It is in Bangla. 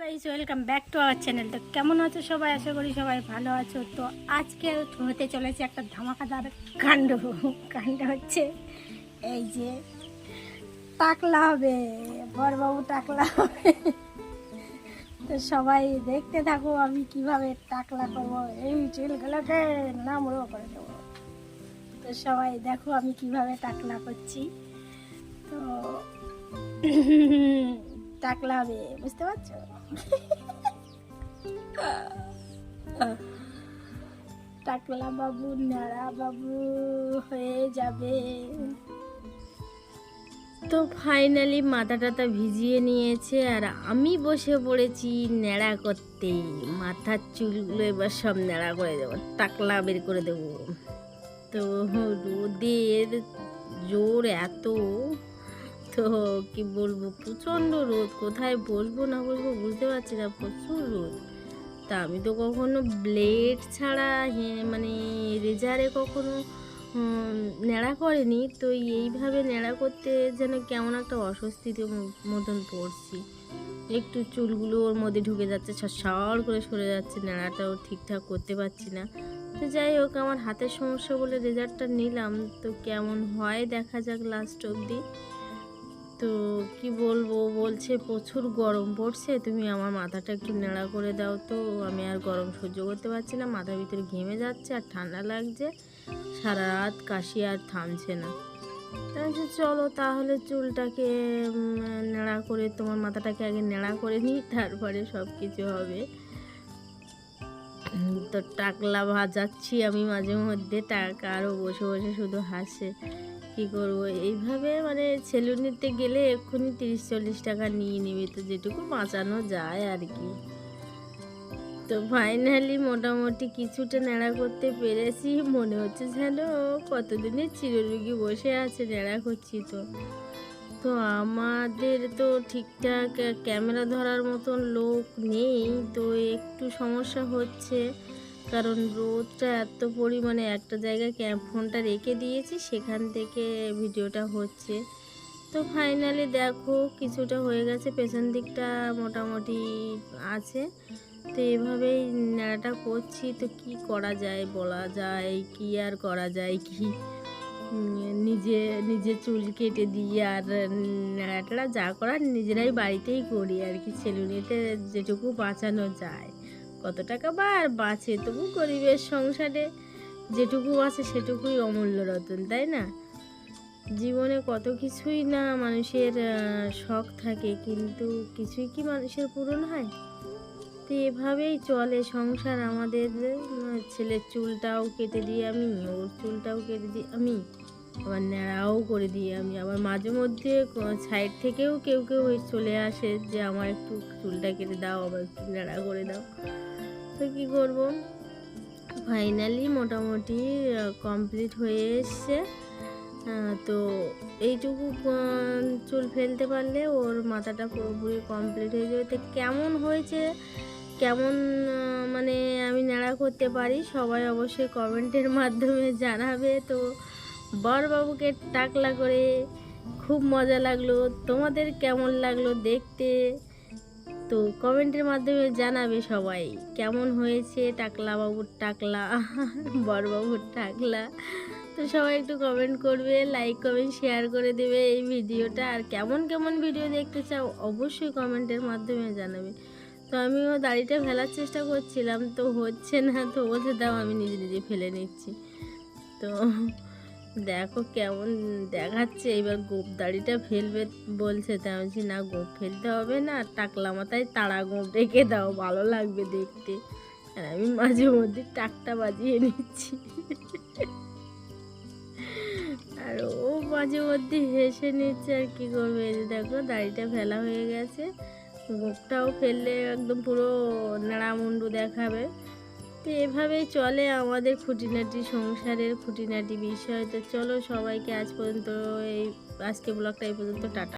Guys welcome back to our channel তো কেমন আছো সবাই? আশা করি সবাই ভালো আছো। তো আজকে হতে চলেছে একটা ধামাকাদার কাণ্ড। কাণ্ড হচ্ছে এই যে টাকলা হবে। বরবাবু টাকলা হবে। তো সবাই দেখতে থাকো আমি কীভাবে টাকলা করব। এই চুলগুলোকে নামড়ো করে দেবো। তো সবাই দেখো আমি কীভাবে টাকলা করছি। তো টাকলা হবে, বুঝতে পারছ? টাকলা বাবু, নাড়া বাবু হয়ে যাবে। তো ফাইনালি মাথা টাথা ভিজিয়ে নিয়েছে, আর আমি বসে পড়েছি ন্যাড়া করতে। মাথার চুলগুলো এবার সব ন্যাড়া করে দেবো, টাকলা বের করে দেবো। তো রোদের জোর এত। তো কি বলব? প্রচণ্ড রোদ। কোথায় বসবো না বসবো বুঝতে পারছি না, প্রচুর রোদ। তা আমি তো কখনো ব্লেড ছাড়া মানে রেজারে কখনো নেড়া করেনি। তো এইভাবে নেড়া করতে যেন কেমন একটা অস্বস্তিতে মতন পড়ছি। একটু চুলগুলো ওর মধ্যে ঢুকে যাচ্ছে সর করে সরে যাচ্ছে নেড়াটাও ঠিকঠাক করতে পারছি না। তো যাই হোক, আমার হাতের সমস্যা বলে রেজাল্টটা নিলাম। তো কেমন হয় দেখা যাক লাস্ট অবধি। তো কি বলব বলছে প্রচুর গরম পড়ছে তুমি আমার মাথাটা একটু নেড়া করে দাও তো। আমি আর গরম সহ্য করতে পারছি না মাথার ভিতরে ঘেমে যাচ্ছে আর ঠান্ডা লাগছে। সারা রাত কাশি আর থামছে না। বলছি, চলো তাহলে চুলটাকে নেড়া করে তোমার মাথাটাকে আগে নেড়া করে নিই তারপরে সব কিছু হবে। তো টাকলা ভাজাচ্ছি আমি মাঝে মধ্যে টাকা আরও বসে বসে শুধু হাসে। কি করব? এইভাবে মানে সেলুনিতে গেলে এক্ষুনি তিরিশ চল্লিশ টাকা নিয়ে নিবি তো, যেটুকু বাঁচানো যায় আর কি। তো ফাইনালি মোটামুটি কিছুটা নেড়া করতে পেরেছি, মনে হচ্ছে যেন কতদিনের চিররুগী বসে আছে নেড়া করছি তো। তো আমাদের তো ঠিকঠাক ক্যামেরা ধরার মতন লোক নেই, তো একটু সমস্যা হচ্ছে। কারণ রোদটা এত পরিমাণে একটা জায়গায় ক্যাম্প ফোনটা রেখে দিয়েছি, সেখান থেকে ভিডিওটা হচ্ছে। তো ফাইনালি দেখো কিছুটা হয়ে গেছে, পেছন দিকটা মোটামুটি আছে। তো এভাবেই নেড়াটা করছি, তো কি করা যায় বলা যায়, কি আর করা যায় কি? নিজে নিজে চুল কেটে দিই আর নেড়াটা যা করার নিজেরাই বাড়িতেই করি আর কি, সেলুনিতে যেটুকু বাঁচানো যায়। কত টাকা বা আর বাঁচে তবু গরিবের সংসারে যেটুকু আছে সেটুকুই অমূল্য রতন, তাই না? জীবনে কত কিছুই না মানুষের শখ থাকে, কিন্তু কিছুই কি মানুষের পূরণ হয়? তো এভাবেই চলে সংসার আমাদের ছেলের চুলটাও কেটে দিই আমি, ওর চুলটাও কেটে দিই আমি, আবার ন্যাড়াও করে দিই আমি, আবার মাঝে মধ্যে সাইড থেকেও কেউ কেউ চলে আসে যে, আমার একটু চুলটা কেটে দাও, আবার একটু ন্যাড়া করে দাও। তো কী করব? ফাইনালি মোটামুটি কমপ্লিট হয়ে এসছে। তো এইটুকু চুল ফেলতে পারলে ওর মাথাটা পুরোপুরি কমপ্লিট হয়ে যাবে। তো কেমন হয়েছে? কেমন মানে আমি নেড়া করতে পারি? সবাই অবশ্যই কমেন্টের মাধ্যমে জানাবে। তো বরবাবুকে টাকলা করে খুব মজা লাগল। তোমাদের কেমন লাগল দেখতে? তো কমেন্টের মাধ্যমে জানাবে সবাই। কেমন হয়েছে টাকলা বাবুর টাকলা? বরবাবুর টাকলা? তো সবাই একটু কমেন্ট করবে লাইক কমেন্ট শেয়ার করে দেবে এই ভিডিওটা। আর কেমন কেমন ভিডিও দেখতে চাও অবশ্যই কমেন্টের মাধ্যমে জানাবে। তো আমিও দাড়িটা ফেলার চেষ্টা করছিলাম, তো হচ্ছে না, তো বলছে দাও আমি নিজে নিজে ফেলে নিচ্ছি। তো দেখো কেমন দেখাচ্ছে এবার গোপ দাড়িটা ফেলবে বলছে তা আমি বলছি, না গোপ ফেলতে হবে না টাকলা মাথায় তাড়া গোপ রেখে দাও ভালো লাগবে দেখতে। আর আমি মাঝে মধ্যে টাকটা বাজিয়ে নিচ্ছি। আর ও মাঝে মধ্যে হেসে নিচ্ছে আর কি করবে এই দেখো দাড়িটা ফেলা হয়ে গেছে। গোপটাও ফেললে একদম পুরো নাড়ামুন্ডু দেখাবে। তো এভাবেই চলে আমাদের খুঁটিনাটি, সংসারের খুঁটিনাটি বিষয়। তো চলো সবাইকে আজ পর্যন্ত এই, আজকে ব্লগটা এই পর্যন্ত, টাটা।